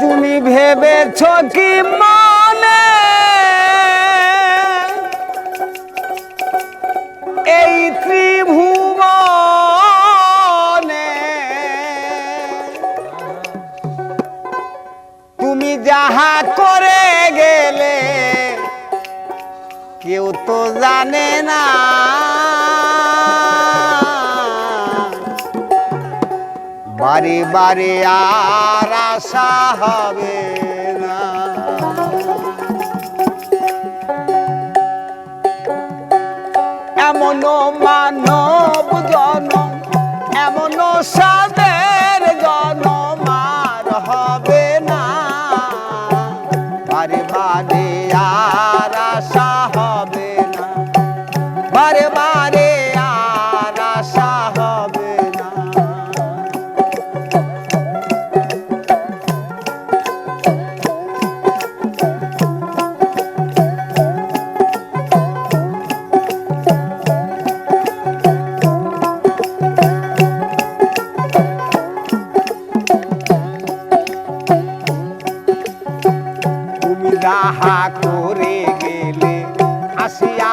তুমি ভেবেছ কি মনে? এই ত্রিভুবনে তুমি যাহা করে গেলে কেউ তো জানে না বারে বারে আর আশা হবে এমন মানব জন এমন সাদের তুমি যাহা করে গেলে আসিয়া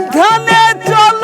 সাবধানে চল।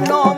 no